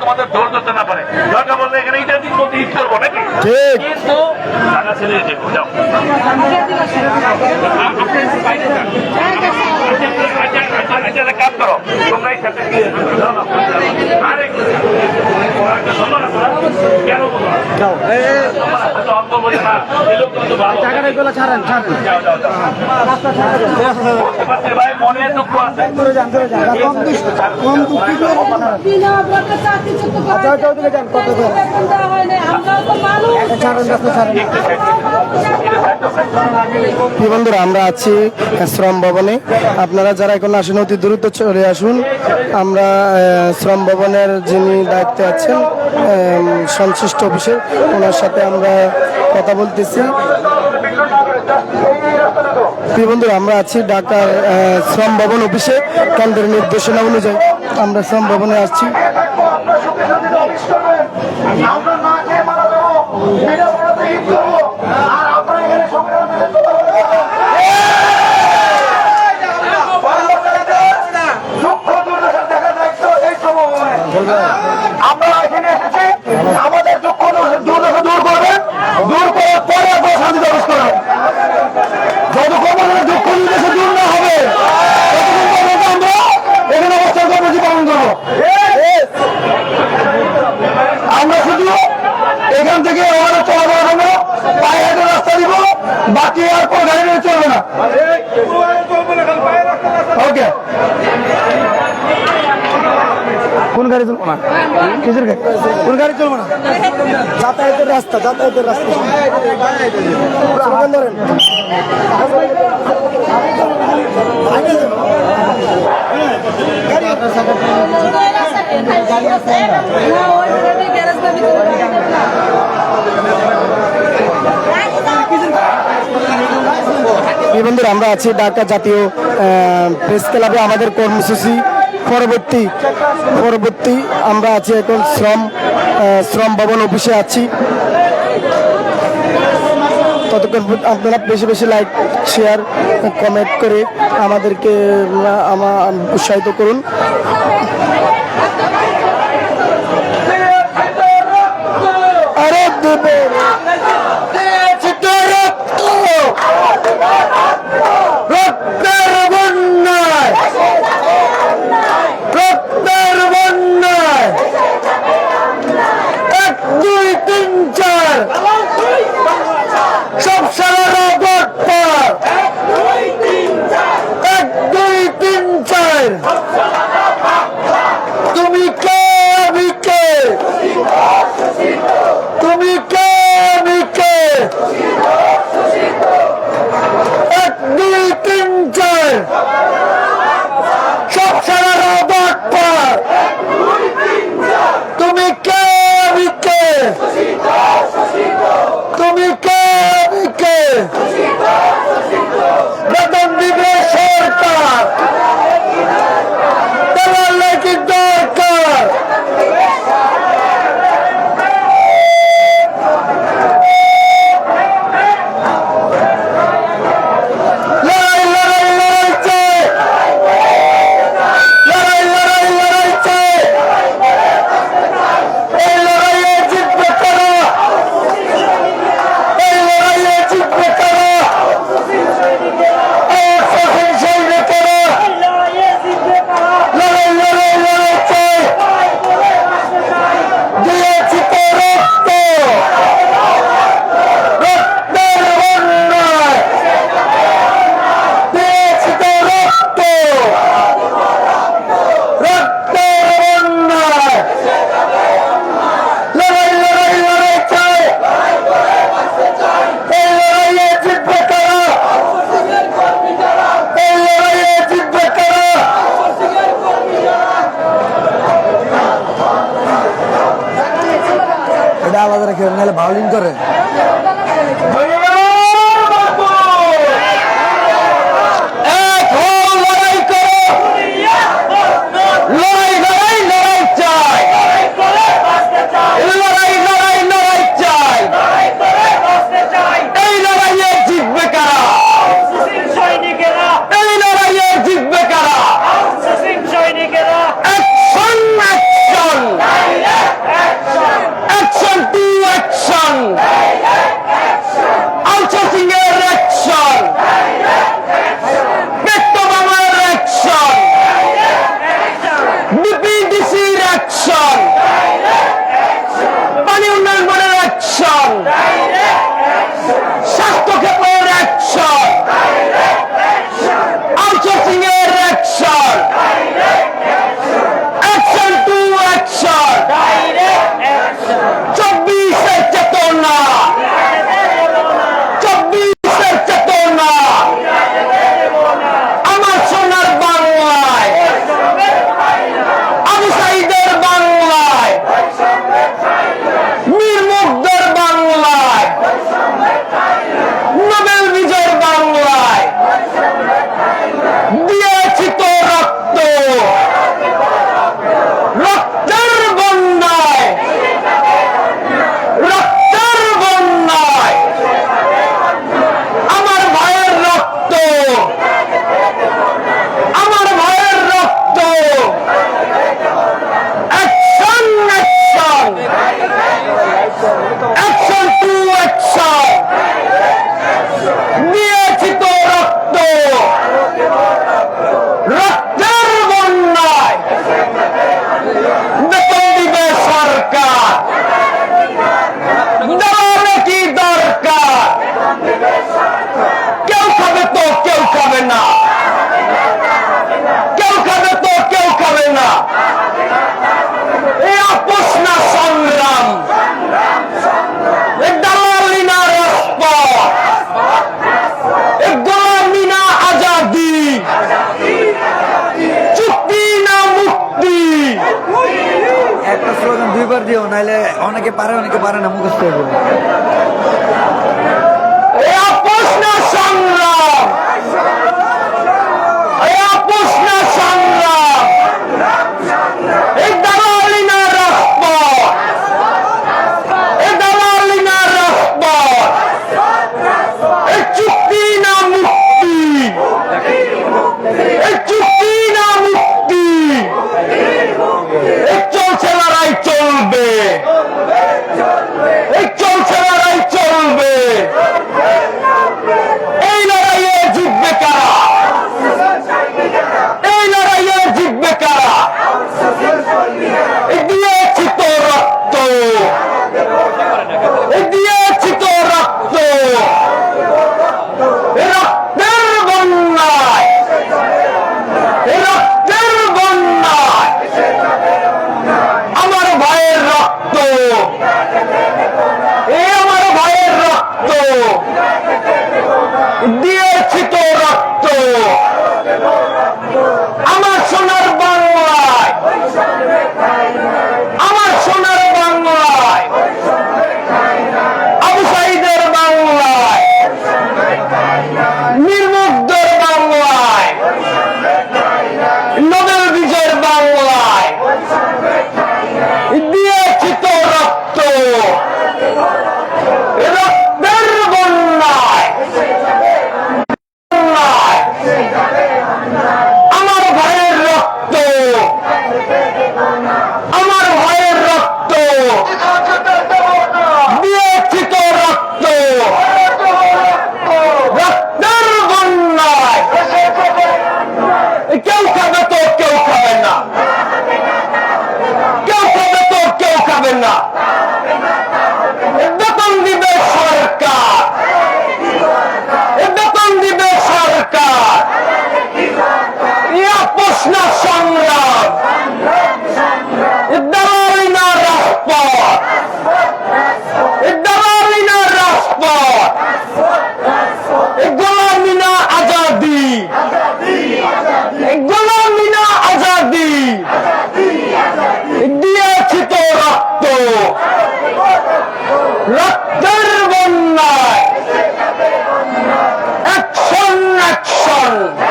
তোমাদের দৌড় ধরতে না পারে। দরকার বললে এখানে এটা দিন করব নাকি? ঠিক। কিন্তু টাকা ছেড়ে যাও। একটা কাজ বন্ধুরা আমরা আছি শ্রম ভবনে। আপনারা যারা এখন আসেন, অতি দ্রুত চলে আসুন। আমরা শ্রম ভবনের যিনি দায়িত্বে আছেন সংশ্লিষ্ট অফিসের, ওনার সাথে আমরা কথা বলতেছি। প্রিয় বন্ধুরা, আমরা আছি ঢাকার শ্রম ভবন অফিসে। কেন্দ্রের নির্দেশনা অনুযায়ী আমরা শ্রম ভবনে আসছি আমরা না খেয়ে মারা যাব ভিডিও বানাতে ঈদ করব আর আপনারা এখানে সংগ্রাম করে দুঃখ দুর্দশা দেখা দায়িত্ব এই সময় আমরা এখানে এসেছি আমাদের দুঃখ দুর্দশা দূর করবেন দূর করার পরে আপনারা শান্তি প্রবেশ করবেন যতক্ষণ আমাদের দুঃখ দুর্দশা দূর না হবে ততক্ষণ পর্যন্ত আমরা এখানে অবস্থান কর্মসূচি পালন করব আমরা শুধু এখান থেকে আমাদের চলাচল করব পায়ে হেঁটে রাস্তা দিব বাকি আর কোনো গাড়ি নিয়ে চলবে না। ওকে কোন গাড়ি চলবো না? কিসের গাড়ি? কোন গাড়ি চলবো না। যাতায়াতের রাস্তা যাতায়াতের রাস্তা। ধরেন। বন্ধুরা আমরা আছি ঢাকা জাতীয় প্রেস ক্লাবে আমাদের কর্মসূচি। পরবর্তী পরবর্তী আমরা আছি এখন শ্রম শ্রম ভবন অফিসে আছি। ততক্ষণ আপনারা বেশি বেশি লাইক শেয়ার কমেন্ট করে আমাদেরকে উম, আমা- উৎসাহিত করুন। Comunque, amiche! Sì. খেলে ভালো করে অনেকে পারে অনেকে পারে না মুখস্থ Oh!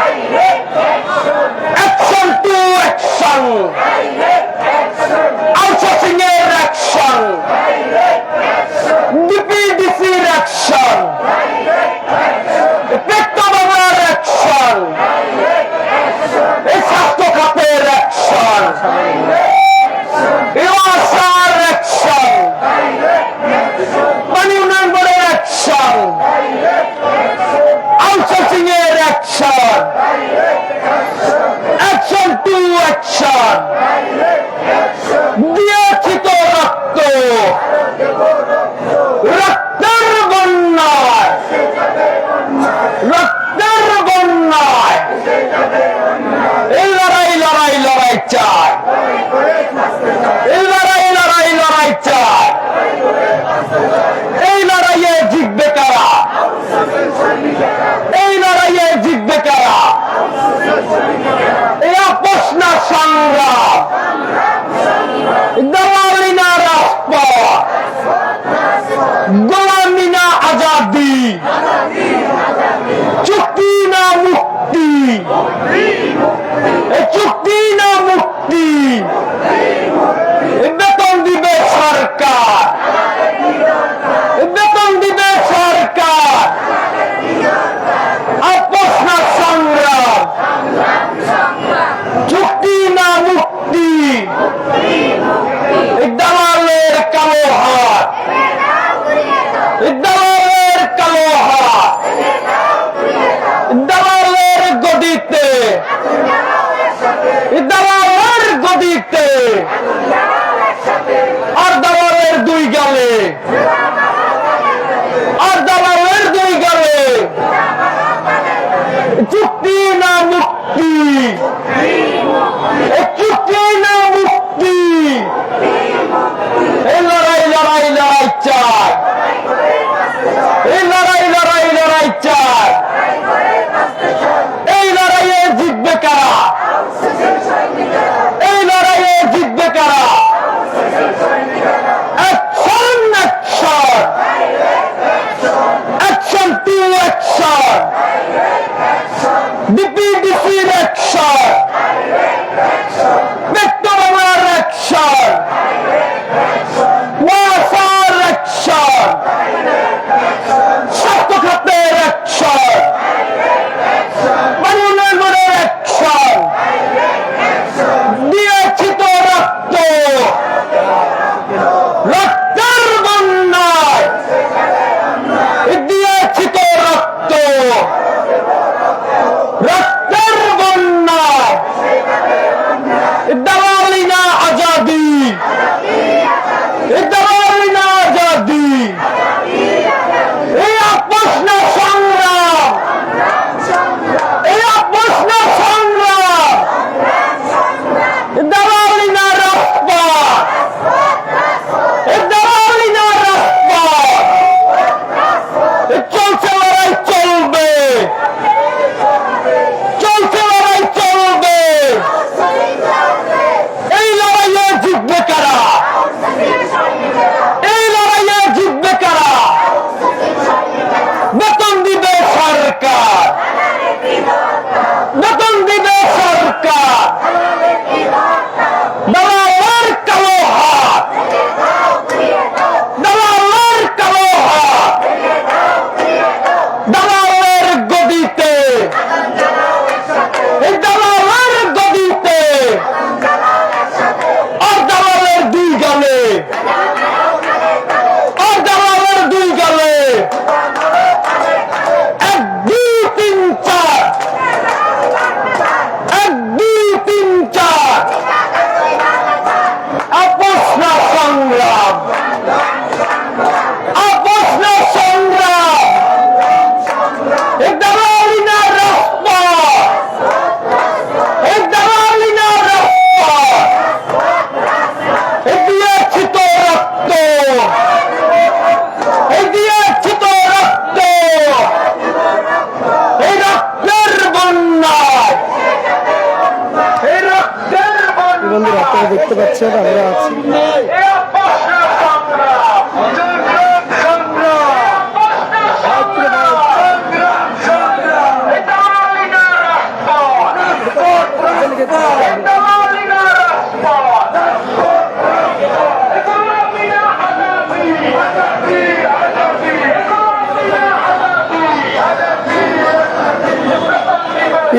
গলা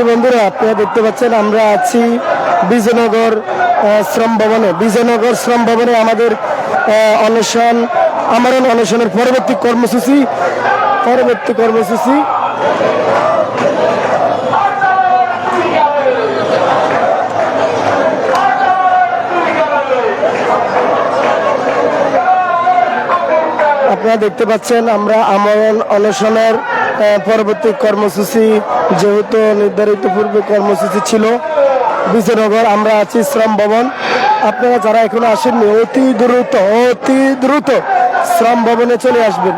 বন্ধুরা, আপনারা দেখতে পাচ্ছেন আমরা আছি বিজয়নগর শ্রম ভবনে। বিজয়নগর শ্রম ভবনে আমাদের অনশন, আমরণ অনশনের পরবর্তী কর্মসূচি পরবর্তী কর্মসূচি। আপনারা দেখতে পাচ্ছেন আমরা আমরণ অনশনের পরবর্তী কর্মসূচি যেহেতু নির্ধারিত পূর্বে কর্মসূচি ছিল, বিজয়নগর আমরা আছি শ্রম ভবন। আপনারা যারা এখন আসেননি, অতি দ্রুত অতি দ্রুত শ্রম ভবনে চলে আসবেন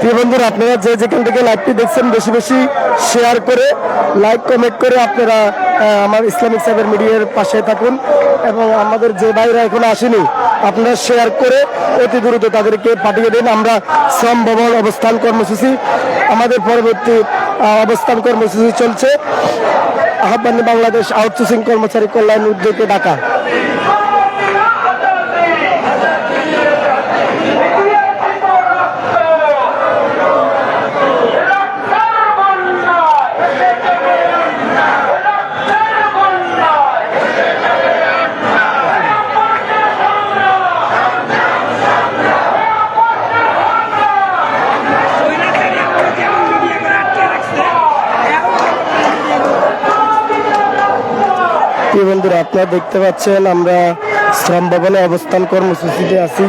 প্রিয় বন্ধুরা, আপনারা যে যেখান থেকে লাইভটি দেখছেন, বেশি বেশি শেয়ার করে লাইক কমেন্ট করে আপনারা আমার ইসলামিক সাইবার মিডিয়ার পাশে থাকুন। এবং আমাদের যে ভাইরা এখনও আসেনি, আপনারা শেয়ার করে অতি দ্রুত তাদেরকে পাঠিয়ে দিন। আমরা শ্রম ভবন অবস্থান কর্মসূচি, আমাদের পরবর্তী অবস্থান কর্মসূচি চলছে। আহ্বানী বাংলাদেশ আউটসোর্সিং কর্মচারী কল্যাণ উদ্যোগে ডাকা বন্ধুরা আপনারা দেখতে পাচ্ছেন আমরা শ্রম ভবনে অবস্থান কর্মসূচিতে আছি।